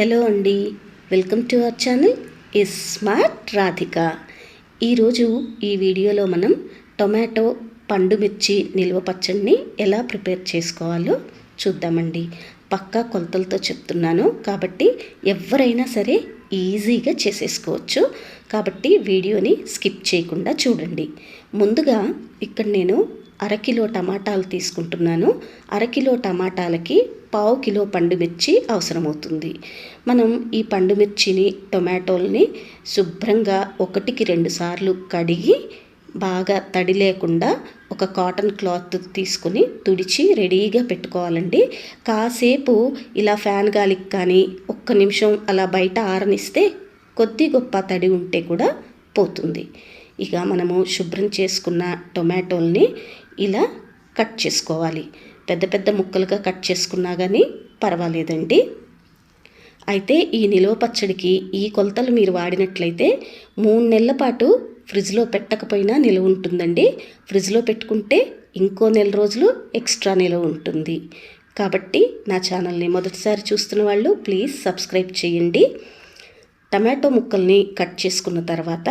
Hello అండి. Welcome to our channel. Is smart Radhika. ఈరోజు ఈ వీడియోలో మనం టొమాటో పండుమిర్చి నిల్వ పచ్చడిని ఎలా ప్రిపేర్ చేసుకోవాలో చూద్దామండి. పక్కా కొలతలతో చెప్తున్నాను. కాబట్టి ఎవరైనా సరే ఈజీగా చేసేసుకోవచ్చు. కాబట్టి వీడియోని స్కిప్ చేయకుండా చూడండి. ముందుగా ఇక్కడ నేను అరకిలో టమాటాలు తీసుకుంటున్నాను. అరకిలో టమాటాలకి పావు కిలో పండు మిర్చి అవసరమవుతుంది. మనం ఈ పండు మిర్చిని టొమాటోల్ని శుభ్రంగా ఒకటికి రెండు సార్లు కడిగి బాగా తడి లేకుండా ఒక కాటన్ క్లాత్ తీసుకుని తుడిచి రెడీగా పెట్టుకోవాలండి. కాసేపు ఇలా ఫ్యాన్ గాలికి కానీ ఒక్క నిమిషం అలా బయట ఆరనిస్తే కొద్ది గొప్ప తడి ఉంటే కూడా పోతుంది. ఇక మనము శుభ్రం చేసుకున్న టొమాటోల్ని ఇలా కట్ చేసుకోవాలి. పెద్ద పెద్ద ముక్కలుగా కట్ చేసుకున్నా కానీ పర్వాలేదండి. అయితే ఈ నిలువ పచ్చడికి ఈ కొలతలు మీరు వాడినట్లయితే మూడు నెలల పాటు ఫ్రిడ్జ్లో పెట్టకపోయినా నిలువ ఉంటుందండి. ఫ్రిడ్జ్లో పెట్టుకుంటే ఇంకో నెల రోజులు ఎక్స్ట్రా నిలువ ఉంటుంది. కాబట్టి నా ఛానల్ని మొదటిసారి చూస్తున్న వాళ్ళు ప్లీజ్ సబ్స్క్రైబ్ చేయండి. టమాటో ముక్కల్ని కట్ చేసుకున్న తర్వాత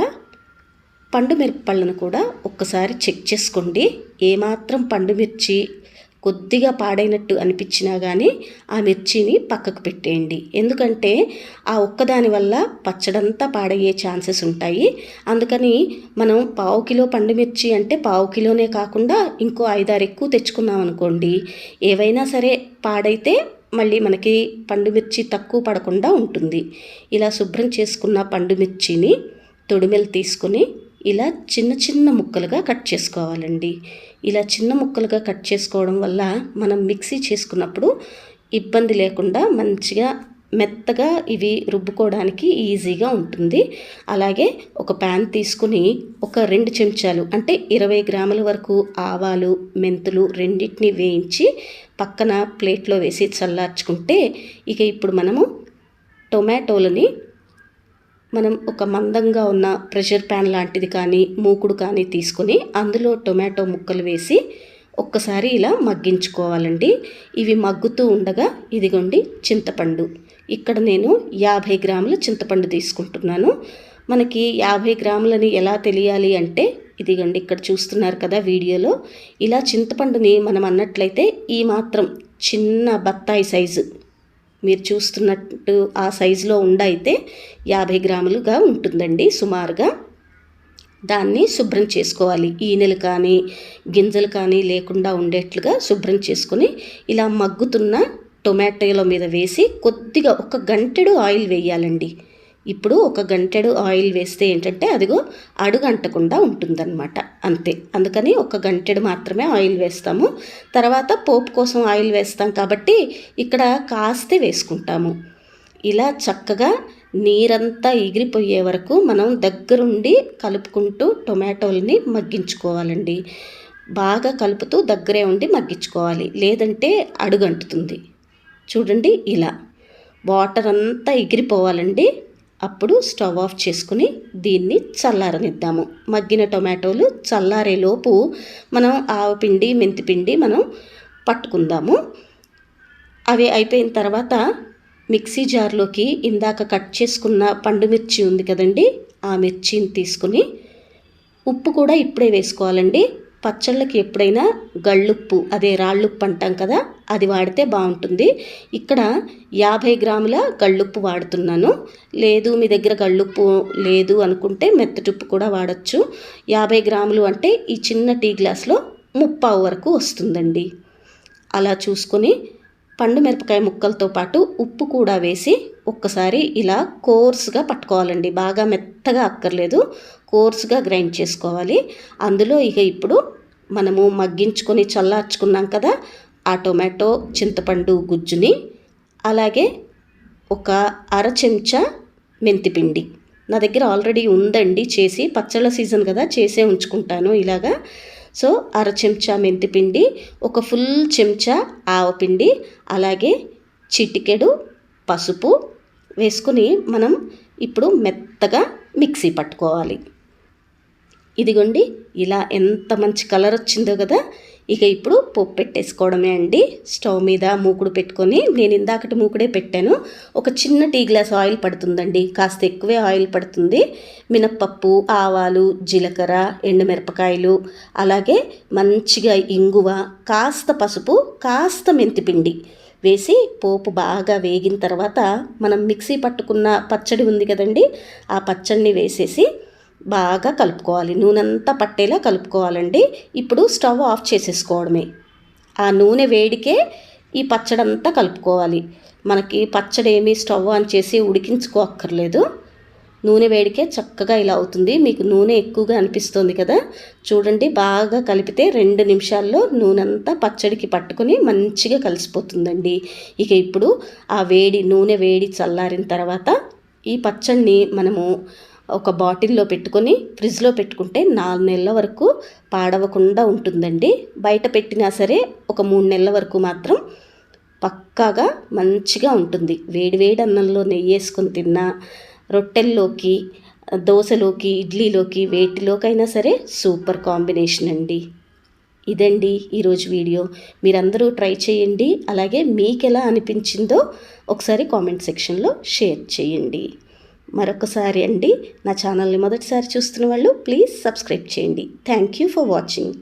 పండు మిరపపళ్ళను కూడా ఒక్కసారి చెక్ చేసుకోండి. ఏమాత్రం పండు మిర్చి కొద్దిగా పాడైనట్టు అనిపించినా కానీ ఆ మిర్చిని పక్కకు పెట్టేయండి. ఎందుకంటే ఆ ఒక్కదాని వల్ల పచ్చడంతా పాడయ్యే ఛాన్సెస్ ఉంటాయి. అందుకని మనం పావు కిలో పండు మిర్చి అంటే పావు కిలోనే కాకుండా ఇంకో ఐదారు ఎక్కువ తెచ్చుకున్నాం అనుకోండి. ఏవైనా సరే పాడైతే మళ్ళీ మనకి పండు మిర్చి తక్కువ పడకుండా ఉంటుంది. ఇలా శుభ్రం చేసుకున్న పండు మిర్చిని తొడిమెలు తీసుకుని ఇలా చిన్న చిన్న ముక్కలుగా కట్ చేసుకోవాలండి. ఇలా చిన్న ముక్కలుగా కట్ చేసుకోవడం వల్ల మనం మిక్సీ చేసుకున్నప్పుడు ఇబ్బంది లేకుండా మంచిగా మెత్తగా ఇవి రుబ్బుకోవడానికి ఈజీగా ఉంటుంది. అలాగే ఒక ప్యాన్ తీసుకుని ఒక రెండు చెంచాలు అంటే ఇరవై గ్రాముల వరకు ఆవాలు మెంతులు రెండింటిని వేయించి పక్కన ప్లేట్లో వేసి చల్లార్చుకుంటే ఇక ఇప్పుడు మనము టొమాటోలని మనం ఒక మందంగా ఉన్న ప్రెషర్ ప్యాన్ లాంటిది కానీ మూకుడు కానీ తీసుకొని అందులో టొమాటో ముక్కలు వేసి ఒక్కసారి ఇలా మగ్గించుకోవాలండి. ఇవి మగ్గుతూ ఉండగా ఇదిగోండి చింతపండు. ఇక్కడ నేను యాభై గ్రాముల చింతపండు తీసుకుంటున్నాను. మనకి యాభై గ్రాములని ఎలా తెలియాలి అంటే ఇదిగోండి ఇక్కడ చూస్తున్నారు కదా వీడియోలో ఇలా చింతపండుని మనం అన్నట్లయితే ఈ మాత్రం చిన్న బత్తాయి సైజు. మీరు చూస్తున్నట్టు ఆ సైజులో ఉండైతే యాభై గ్రాములుగా ఉంటుందండి సుమారుగా. దాన్ని శుభ్రం చేసుకోవాలి. ఈనెలు కానీ గింజలు కానీ లేకుండా ఉండేట్లుగా శుభ్రం చేసుకొని ఇలా మగ్గుతున్న టొమాటోల మీద వేసి కొద్దిగా ఒక గంటెడు ఆయిల్ వేయాలండి. ఇప్పుడు ఒక గంటెడు ఆయిల్ వేస్తే ఏంటంటే అదిగో అడుగంటకుండా ఉంటుందన్నమాట అంతే. అందుకని ఒక గంటెడు మాత్రమే ఆయిల్ వేస్తాము. తర్వాత పోపు కోసం ఆయిల్ వేస్తాం కాబట్టి ఇక్కడ కాస్తే వేసుకుంటాము. ఇలా చక్కగా నీరంతా ఎగిరిపోయే వరకు మనం దగ్గరుండి కలుపుకుంటూ టొమాటోల్ని మగ్గించుకోవాలండి. బాగా కలుపుతూ దగ్గరే ఉండి మగ్గించుకోవాలి లేదంటే అడుగంటుతుంది. చూడండి ఇలా. వాటర్ అంతా ఎగిరిపోవాలండి. అప్పుడు స్టవ్ ఆఫ్ చేసుకుని దీన్ని చల్లారనిద్దాము. మగ్గిన టొమాటోలు చల్లారేలోపు మనం ఆవపిండి మెంతిపిండి మనం పట్టుకుందాము. అవి అయిపోయిన తర్వాత మిక్సీ జార్లోకి ఇందాక కట్ చేసుకున్న పండు మిర్చి ఉంది కదండి ఆ మిర్చిని తీసుకుని ఉప్పు కూడా ఇప్పుడే వేసుకోవాలండి. పచ్చళ్ళకి ఎప్పుడైనా గళ్ళుప్పు అదే రాళ్ళుప్పు అంటాం కదా అది వాడితే బాగుంటుంది. ఇక్కడ యాభై గ్రాముల గళ్ళుప్పు వాడుతున్నాను. లేదు మీ దగ్గర గళ్ళుప్పు లేదు అనుకుంటే మెత్తటుప్పు కూడా వాడచ్చు. యాభై గ్రాములు అంటే ఈ చిన్న టీ గ్లాస్లో ముప్పావు వరకు వస్తుందండి. అలా చూసుకొని పండు మిరపకాయ ముక్కలతో పాటు ఉప్పు కూడా వేసి ఒక్కసారి ఇలా కోర్స్గా పట్టుకోవాలండి. బాగా మెత్త మెత్తగా అక్కర్లేదు. కోర్స్గా గ్రైండ్ చేసుకోవాలి. అందులో ఇక ఇప్పుడు మనము మగ్గించుకొని చల్లార్చుకున్నాం కదా ఆ టొమాటో చింతపండు గుజ్జుని అలాగే ఒక అర చెంచా మెంతిపిండి. నా దగ్గర ఆల్రెడీ ఉందండి చేసి పచ్చళ్ళ సీజన్ కదా చేసే ఉంచుకుంటాను ఇలాగా. సో అర చెంచా మెంతిపిండి ఒక ఫుల్ చెంచా ఆవపిండి అలాగే చిటికెడు పసుపు వేసుకుని మనం ఇప్పుడు మెత్తగా మిక్సీ పట్టుకోవాలి. ఇదిగోండి ఇలా ఎంత మంచి కలర్ వచ్చిందో కదా. ఇక ఇప్పుడు పప్పు పెట్టేసుకోవడమే అండి. స్టవ్ మీద మూకుడు పెట్టుకొని నేను ఇందాకటి మూకుడే పెట్టాను. ఒక చిన్న టీ గ్లాస్ ఆయిల్ పడుతుందండి. కాస్త ఎక్కువే ఆయిల్ పడుతుంది. మినప్పప్పు ఆవాలు జీలకర్ర ఎండుమిరపకాయలు అలాగే మంచిగా ఇంగువ కాస్త పసుపు కాస్త మెంతిపిండి. వేసి పోపు బాగా వేగిన తర్వాత మనం మిక్సీ పట్టుకున్న పచ్చడి ఉంది కదండి ఆ పచ్చడిని వేసేసి బాగా కలుపుకోవాలి. నూనె అంతా పట్టేలా కలుపుకోవాలండి. ఇప్పుడు స్టవ్ ఆఫ్ చేసేసుకోవడమే. ఆ నూనె వేడికే ఈ పచ్చడి అంతా కలుపుకోవాలి. మనకి పచ్చడి ఏమి స్టవ్ ఆన్ చేసి ఉడికించుకోక్కర్లేదు. నూనె వేడికే చక్కగా ఇలా అవుతుంది. మీకు నూనె ఎక్కువగా అనిపిస్తుంది కదా? చూడండి బాగా కలిపితే రెండు నిమిషాల్లో నూనె అంతా పచ్చడికి పట్టుకొని మంచిగా కలిసిపోతుందండి. ఇక ఇప్పుడు ఆ వేడి నూనె వేడి చల్లారిన తర్వాత ఈ పచ్చడిని మనము ఒక బాటిల్లో పెట్టుకొని ఫ్రిడ్జ్లో పెట్టుకుంటే నాలుగు నెలల వరకు పాడవకుండా ఉంటుందండి. బయట పెట్టినా సరే ఒక మూడు నెలల వరకు మాత్రం పక్కాగా మంచిగా ఉంటుంది. వేడివేడి అన్నంలో నెయ్యి వేసుకొని తిన్నా రొట్టెల్లోకి దోశలోకి ఇడ్లీలోకి వేటిలోకైనా సరే సూపర్ కాంబినేషన్ అండి. ఇదండి ఈరోజు వీడియో. మీరందరూ ట్రై చేయండి. అలాగే మీకు ఎలా అనిపించిందో ఒకసారి కామెంట్ సెక్షన్లో షేర్ చేయండి. మరొకసారి అండి నా ఛానల్ని మొదటిసారి చూస్తున్న వాళ్ళు ప్లీజ్ సబ్స్క్రైబ్ చేయండి. Thank you for watching.